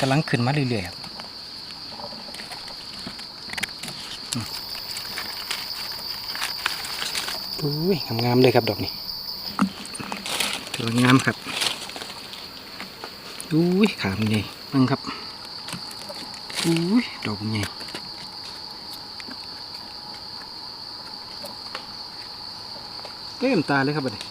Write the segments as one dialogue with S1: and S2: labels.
S1: กำลังขึ้นมาเรื่อยๆครับอืมอุ้ยงามๆเลยครับดอกนี้ถือว่างามครับอุ้ยขามนี่นั่งครับอุ้ยดอกใหญ่เต็มตาเลยครับบัดนี้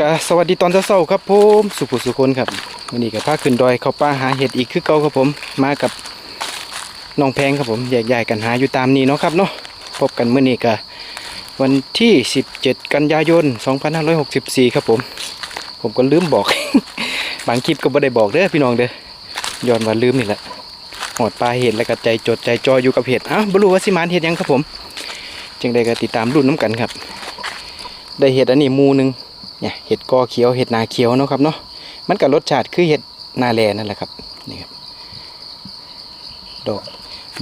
S1: กสวัสดีตอนเช้าครับผมสุภุสุคนครับวันนี้ก็พาขึ้นดอยเข้าป่าหาเห็ดอีกคือเก่าครับผมมากับน้องแพงครับผมแยกย้ายกันหาอยู่ตามนี้เนาะครับเนาะพบกันเมื่อนี้ก็วันที่ 17 กันยายน 2564 ครับผม ผมก็ลืมบอก บางคลิปก็ไม่ได้บอกเด้อพี่น้องเด้อย้อนว่าลืมนี่แหละหอดปลาเห็ดแล้วก็ใจจดใจจออยู่กับเห็ดอ้าวบรู้ว่าสิมานเห็ดยังครับผม จึงได้ก็ติดตามรุ่นน้ำกันครับ ได้เห็ดอันนี้มูหนึง เนี่ยเห็ดกอเขียวเห็ดนาเขียวเนาะครับเนาะมันกับรสชาติคือเห็ดนาแลนั่นแหละครับนี่ครับดอก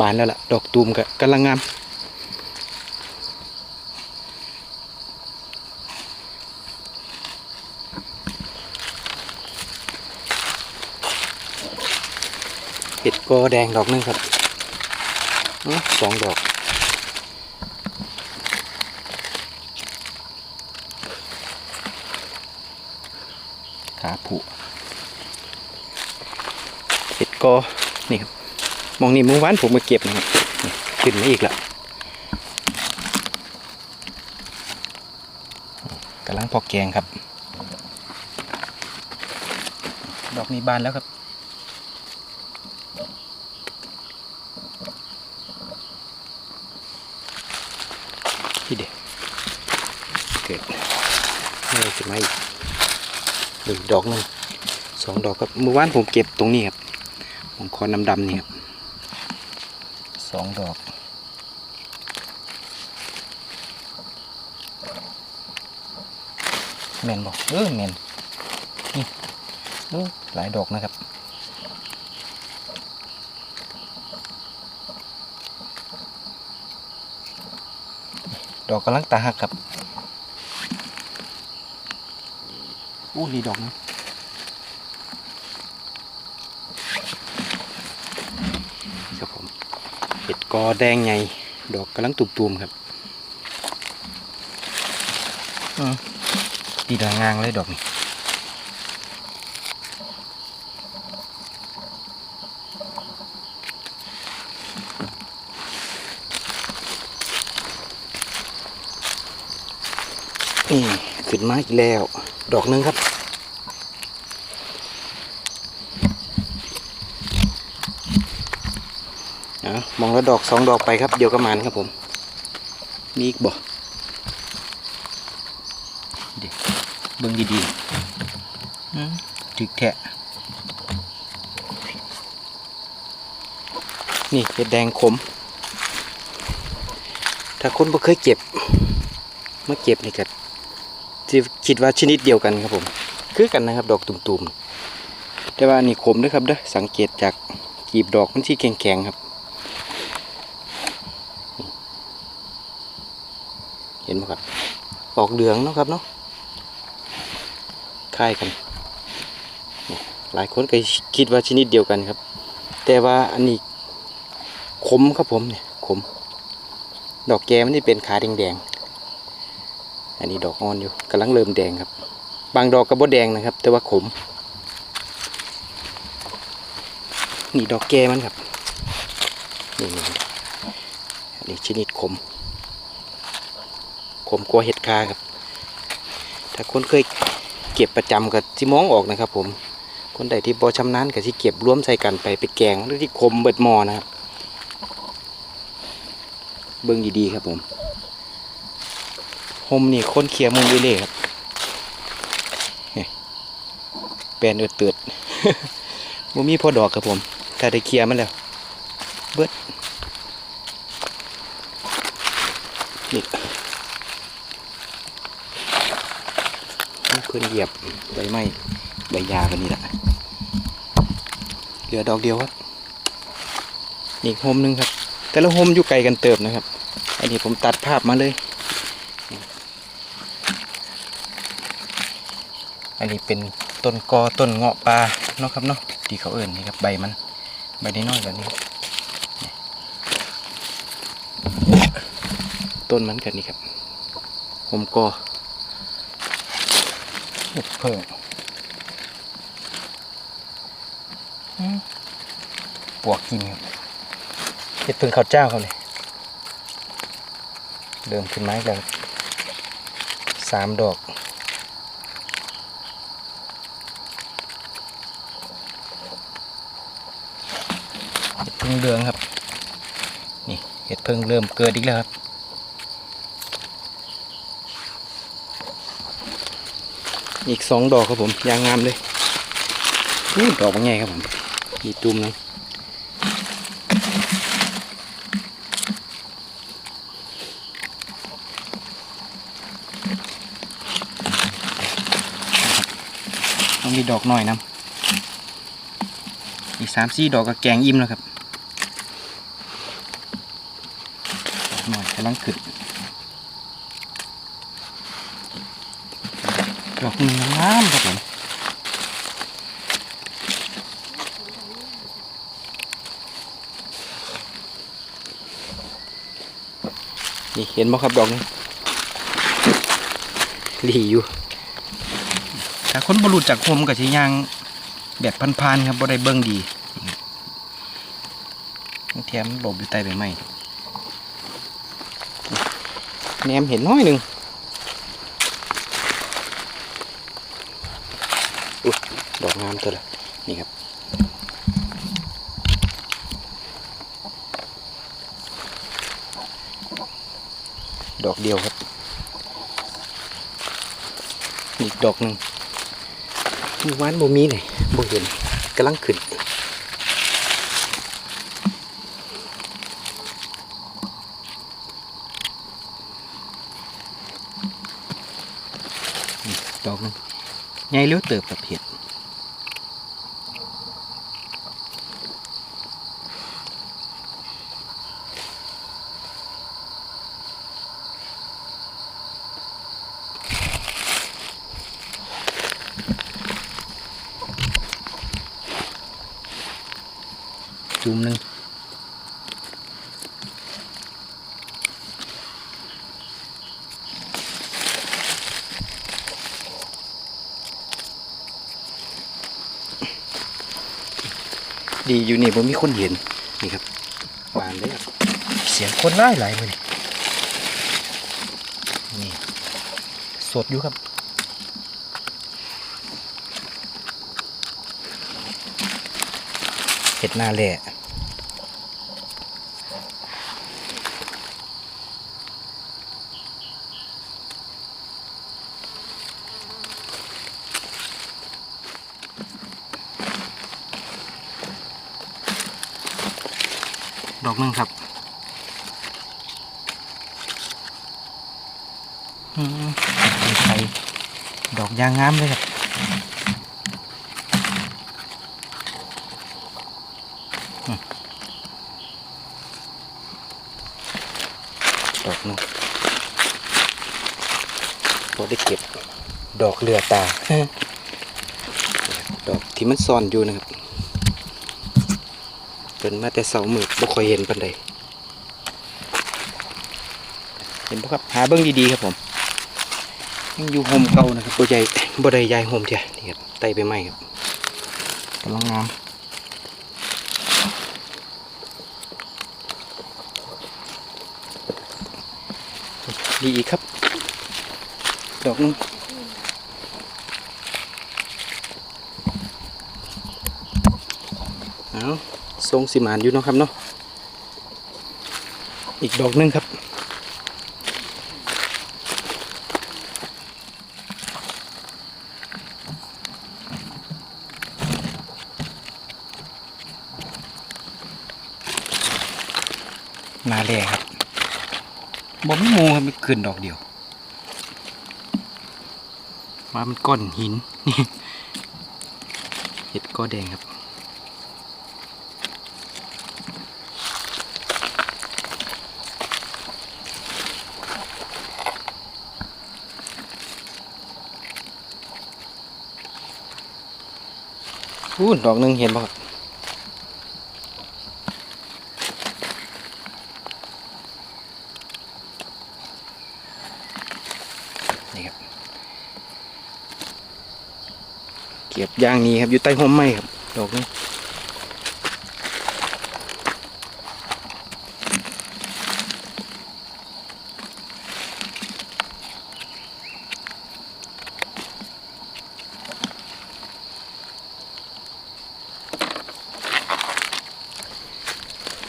S1: บานแล้วล่ะดอกตูมก็กำลังงามเห็ดกอแดงดอกหนึงครับสองดอก ขาผุเห็ดกอนี่ครับมองนี่มื่อวานผมมาเก็บนะครับขึ้นมาอีกและกำลังพอแกงครับ ดอกนี้บานแล้วครับที่เด็กเกิดนี่ขึ้นมาอีกห นึ่งดอกหนึ่งสองดอกครับเมื่อวานผมเก็บตรงนี้ครับผมคอดำๆนี่ครับสองดอกแมนบอกเออแมนนี่เออหลายดอกนะครับดอกกำลังตาหักครับ อู้นี่ดอกนะครับผมเห็ดกอแดงใหญ่ดอกกำลังตุ่มๆครับอืมดีดางางเลยดอกนี่นี่ขึ้นมาอีกแล้ว ดอกหนึงครับ มองแล้วดอกสองดอกไปครับ เดี๋ยวก็มันครับผม มีอีกบ่เดี๋ยวเบิ่งดีๆถึกแทะนี่เห็ดแดงขม ถ้าคนบ่เคยเก็บ มาเก็บนี่ก็ ที่คิดว่าชนิดเดียวกันครับผม คือกันนะครับ ดอกตุ่มๆ แต่ว่านนี้ขมนะครับเด้อสังเกตจากกีบดอกมันที่แข็งๆครับ เห็นไหมครับ ออกเหลืองเนาะครับเนาะคล้ายกันหลายคนก็คิดว่าชนิดเดียวกันครับ แต่ว่าอันนี้ขมครับผมเนี่ยขม ดอกแกมันนี่เป็นขาแดงๆ อันนี้ดอกอ่อนอยู่กำลังเริ่มแดงครับ บางดอกก็บ่แดงนะครับ แต่ว่าขม นี่ดอกแกมันครับนี่อันนี้ชนิดขม ขมกลัวเห็ดคาครับ ถ้าคนเคยเก็บประจำก็สิมองออกนะครับ ผม คนใดที่บ่ชำนาญก็สิเก็บรวมใส่กันไปไปแกงหรือที่ขมเบิดมอนะครับ เบิ่งดีๆครับผม โฮมนี่คนเคลียร์มุมเล่ครับแปลนเอืดเตืดบ่มีพอดอกครับผม ถ้าได้เคลียร์มันแล้ว เบิดนี่เพื่อนเหยียบใบไม้ใบยากันนี่แหละเหลือดอกเดียวครับ อีกโฮมหนึงครับ แต่ละโฮมอยู่ไกลกันเติบนะครับ อันนี้ผมตัดภาพมาเลย นนี้เป็นต้นกอต้นเงาะปลาเนาะครับเนาะที่เขาเอื่นนี่ครับใบมันใบน้อยแบบนี้ต้นมันกันนี่ครับผมกอเพิ่งอืมปวกกินครับเห็ดพิ่งข้าวเจ้าเขาเลยเดิมขึ้นไม้แล้วสามดอก เห็ด พึ่งเหลืองครับ นี่เห็ดพึ่งเริ่มเกิดอีกแล้วครับอีกสองดอกครับผมยางงามเลยนี่ดอกมันใหญ่ครับผมมีตุ้มนึงต้องมีดอกหน่อยนะอีกสามสี่ดอกก็แกงอิ่มแล้วครับดอกหน่อยกำลังขึ้นดอกนึ่งามครับผมนี่เห็นไหมครับดอกนี้หลีอยู่ถ้าคนบรุจากคมกับชิยางแบบพันๆครับบ่ได้เบิ่งดีนี่แถมหลบอยู่ใต้ใบไม้ แนมเห็นน้อยหนึ่งอุ๊ยดอกงามตัวละนี่ครับ ดอกเดียวครับ อีกดอกหนึ่งมื่อวานบ่มีเลยบ่เห็นกำลังขึ้นดอกหนึง ใหญ่เลี้ยวเติบกับเห็ด ดีอยู่นี่ผมมีคนเห็นนี่ครับบานเลยเสียงคนไล่ไหลาเลยนี่สดอยู่ครับเห็ดหน้าแหล่ อกนึงครับอืมไปดอกยางงามเลยครับอดอกนึงพอได้เก็บดอกเรือตา ดอกที่มันซ่อนอยู่นะครับ เป็นมาแต่เสามืดบ่ค่อยเห็นปันใดเห็นปะครับหาเบิ้งดีๆครับผมยังอยู่โฮมเก่านะครับบ่ใหญ่บ่ได้ย้ายโฮมเจ้ะนี่ครับไต่ไปใหม่ครับกำลังงามดีอีกครับ ดอกหนึงเอา ทรงสิมานอยู่เนาะครับเนาะอีกดอกหนึงครับ นาแร่ครับบ่มีมูครับมันขึ้นดอกเดียวว่ามันก้อนหินนี่เห็ดก้อแดงครับ อู้ดอกหนึ่งเห็นป่ะครับนี่ครับ เก็บยางนี้ครับ อยู่ใต้ห่มไม้ครับ ดอกนี้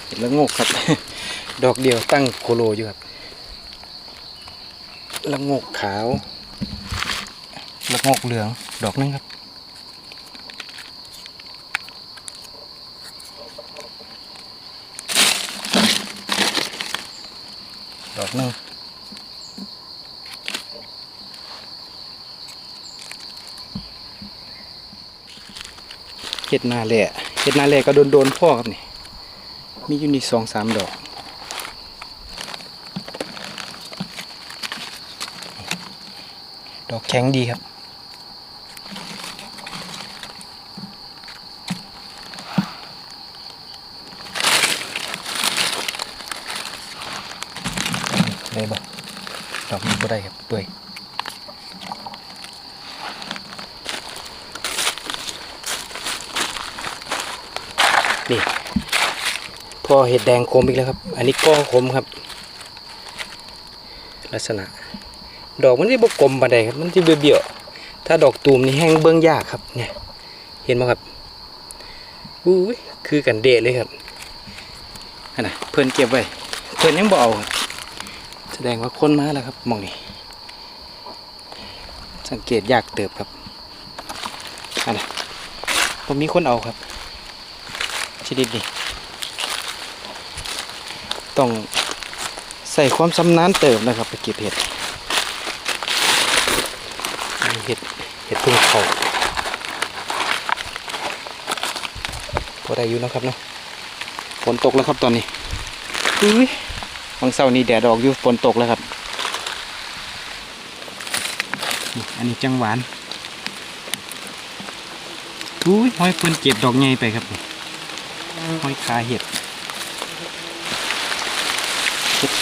S1: เห็นแล้วงก ครับ ดอกเดียวตั้งโคโลอยู่ครับละงกขาวละงกเหลือง ดอกนึงครับ ดอกนึงเห็ดนาแหล่เห็ดนาแหล่ก็โดนโดนพ่อครับนี่ มีอยู่นี่สองสามดอก ดอกแข็งดีครับ เลยบ่ดอกนี้ก็ได้ครับเปื่อยนี่ พอเห็ดแดงคมอีกแล้วครับ อันนี้ก็คมครับ ลักษณะ ดอกมันที่บกกลมปานใดครับ มันที่เบี้ยวๆถ้าดอกตูมนี่แห้งเบื้องยากครับ เนี่ย เห็นไหมครับอุ้ยคือกันเดะเลยครับอันน่ะเพื่อนเก็บไว้ เพื่อนยังบเอาครับแสดงว่าคนมาแล้วครับหมองนี่สังเกตยากเติบครับอันน่ะผมมีคนเอาครับชนิดนี้ ต้องใส่ความชำนาญเติบนะครับ ไปเก็บเห็ดเห็ดเห็ดพึ่งเขาพอได้อยู่นะครับเนาะฝนตกแล้วครับตอนนี้อุ้ยบางเสาร์นี้แดดออกอยู่ฝนตกแล้วครับอันนี้จังหวานอุ้ยห้อยเพิ่นเก็บดอกใหญ่ไปครับห้อยคาเห็ด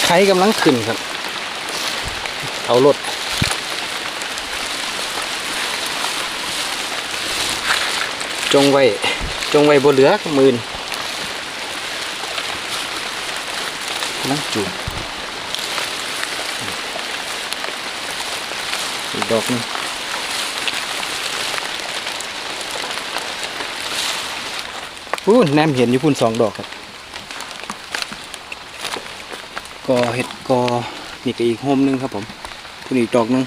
S1: ไข่กำลังขึ้นครับ เอารถจงไว้ จงไว้บนเหลือมื่นนั่งจูบอีกดอกนึงพูนแนมเห็นอยู่พุ่นสองดอกครับ กอเห็ดกอนี่ก็อีกโฮมหนึงครับผมพุ่นอีกดอกหนึง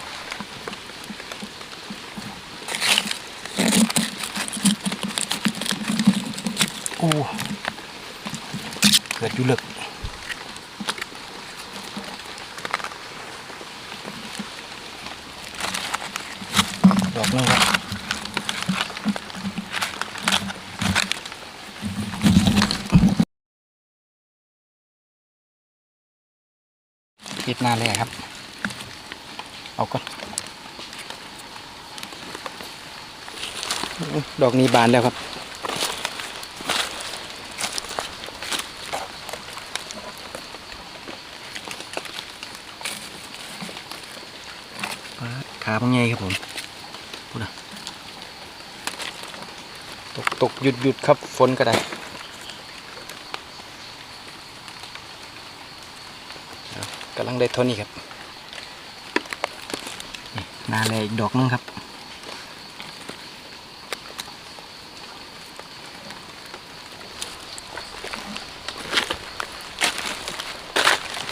S1: โอ้เกิดอยู่เลึกดอกนึงครับ เห็ดนาเลยครับ เอาก่อนอื้อดอกนี้บานแล้วครับปาดขาเป็นไงครับผมพูดนะตกตกหยุดหยุดครับ ฝนก็ได้เอากำ ลังได้เท่านี้ครับนาแลยอีกดอกนึงครับ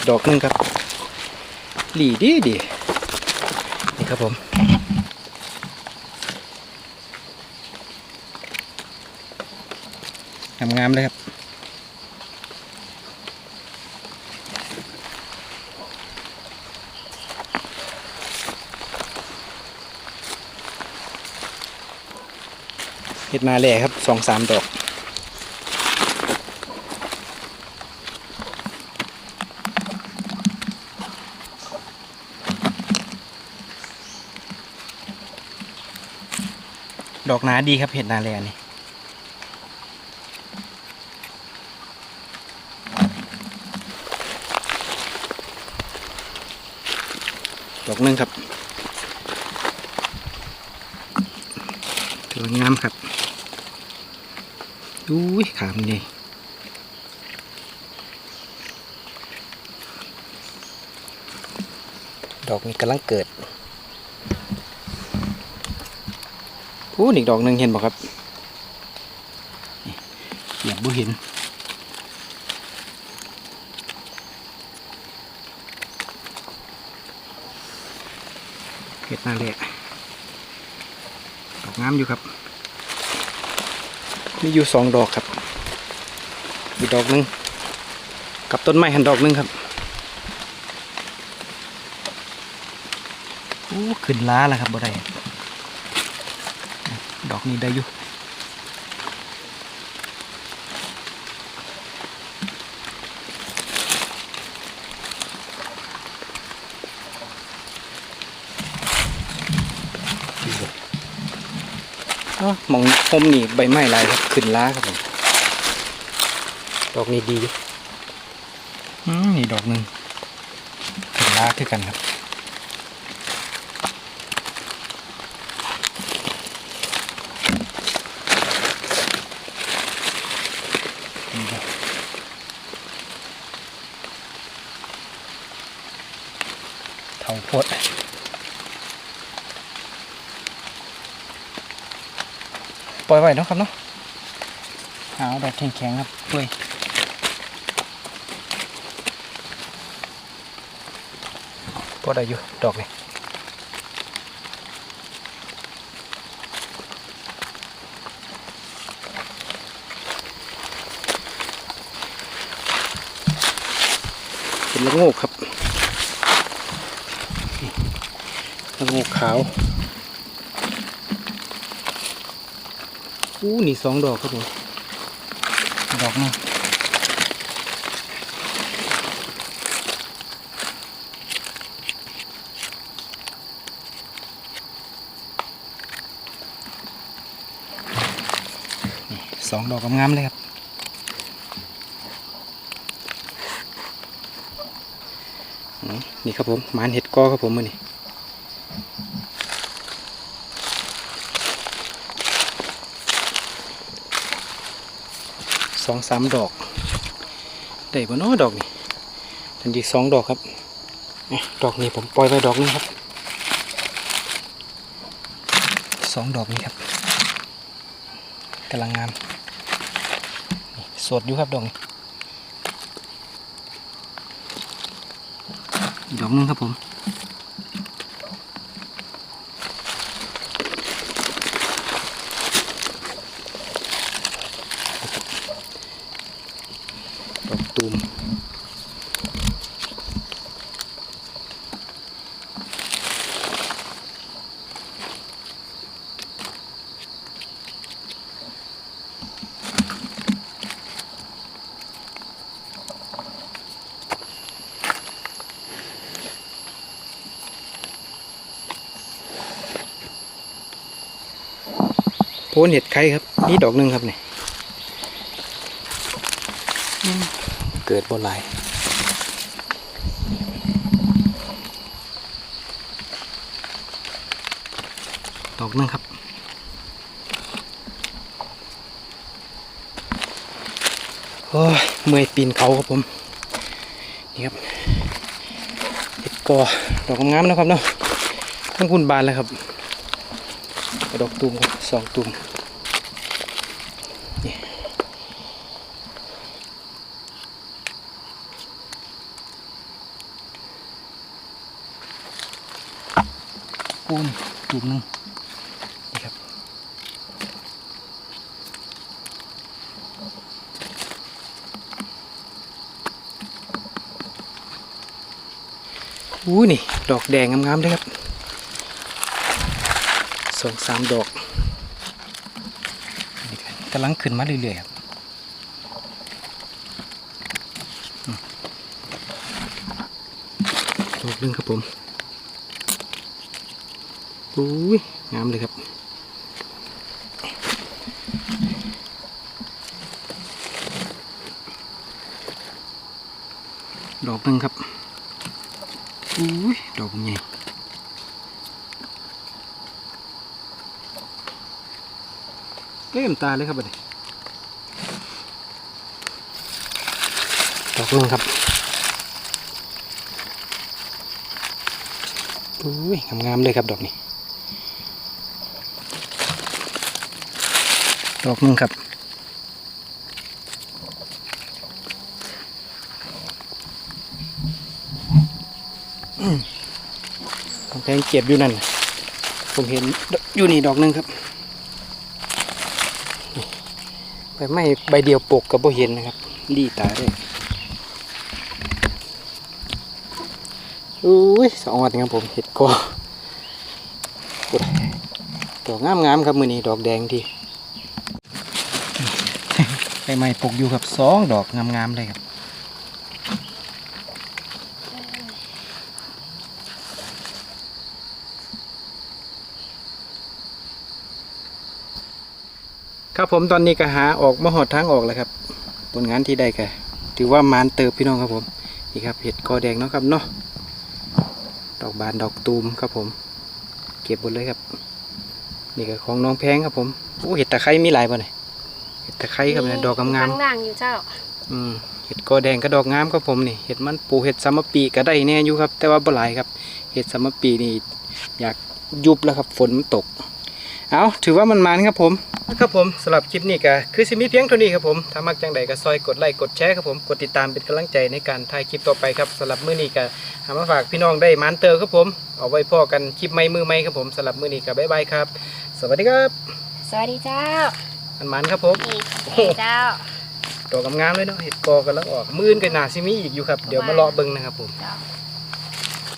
S1: ดอกนึงครับหลีดีดีนี่ครับผมงามๆเลยครับ ห็ดนาแหล่ครับสองสามดอกดอกหนาดีครับเห็ดนาแลนี่ดอกนึงครับถือว่างามครับ อุ้ยขามนี่ดอกนี้กำลังเกิดอู้อีกดอกหนึ่งเห็นบ่ครับนี่เสียบบุห็นเห็ดนาแหละดอกงามอยู่ครับ มีอยู่สองดอกครับอีกดอกหนึ่งกับต้นไม้หันดอกหนึ่งครับอู้ขึ้นล้าแล้วครับบ่ได้ดอกนี้ได้อยู่ มองพมนี่ใบไม้ลายครับขึ้นล้าครับผมดอกนี้ดีอืมนี่ดอกหนึ่งขึ้นล้าคือกันครับนี่ครับเท่าพด ปล่อยไว้เนาะครับเนาะหาดอกแข็งๆครับเปื่อยพอได้อยู่ดอกนี่เป็นละโงกครับละโงกขาว อู้นี่สองดอกครับผม ดอกหนึงนี่สองดอกงามๆเลยครับอืมนี่ครับผมหมานเห็ดกอครับผมมือนี่ สองสามดอก ได้บ่นาะดอกนี่ทันทีสองดอกครับ ดอกนี้ผมปล่อยไว้ดอกนึงครับสองดอกนี้ครับกำลังงามสดอยู่ครับดอกนี้ดอกนึงครับผมดอกตูม พนเห็ดไข่ครับนี่ดอกหนึ่งครับนี่อืมเกิดบนลายดอกหนึงครับโอ้ยเมื่อยปีนเขาครับผมนี่ครับเห็ดกอดอกงามๆนะครับเนาะทั้งคุณบานแล้วครับ กระดอกตูมสองตูมนี่ปูนตูมหนึงนี่ครับอู้นี่ ดอกแดงงามๆเลยครับ องสามดอกกำลังขึ้นมาเรื่อยๆครับดอกหนึงครับผมอุ้ยงามเลยครับดอกหนึ่งครับอุ้ยดอกใหญ่ เล่มตาเลยครับบัดนี้ดอกหนึงครับอุ้ยงามๆเลยครับดอกนี้ ดอกหนึงครับของแพงเก็บอยู่นั่นน่ะผมเห็นอยู่นี่ดอกหนึงครับนี่ ใบไม้ใบเดียวปกกับโบเห็นนะครับ ดีตาเลยอุ้ยสองวันครับผมเห็ดกอโอ้ยดอกงามงามๆครับมือนี้ดอกแดงทีใบไม้ปกอยู่ครับสองดอกงามงามๆเลยครับ ครับผมตอนนี้ก็หาออกมาหอดทางออกแล้วครับผลงานที่ได้ก็ถือว่ามานเติบพี่น้องครับผมนี่ครับเห็ดกอแดงเนาะครับเนาะดอกบานดอกตูมครับผม เก็บหมดเลยครับ นี่ก็ของน้องแพงครับผมโอ้เห็ดตะไคร้มีหลายป่ะเนี่ยเห็ดตะไคร้ครับเนี่ยดอกงาม
S2: ข้างล่างอยู่เจ้า
S1: ๆอืมเห็ดกอแดงก็ดอกงามครับผมนี่เห็ดมันปูเห็ดสามปีก็ได้แน่อยู่ครับ แต่ว่าบ่หลายครับเห็ดสามปีนี่อยากยุบแล้วครับฝนมันตก เอาถือว่ามันมันครับผมครับผมสำหรับคลิปนี้ก็คือสิมีเพียงเท่านี้ครับผมถ้ามักจังใดก็ซอยกดไลค์กดแชร์ครับผมกดติดตามเป็นกำลังใจในการถ่ายคลิปต่อไปครับสำหรับมื้อนี้ก็หามาฝากพี่น้องได้มันเตอร์ครับผมเอาไว้พ่อกันคลิปใหม่มือใหม่ครับผมสำหรับมื้อนี้ก็บ๊ายบายครับ สวัสดีครับ
S2: สวัสดีเจ้า
S1: มันมันครับผม
S2: อีกเอ้ยเจ้า
S1: ดอกงามๆเลยเนาะเห็ดกอกันแล้วออกมื้ออนกันนาซิมีอีกอยู่ครับเดี๋ยวมาเลาะเบิ่งนะครับผม
S2: เจ้า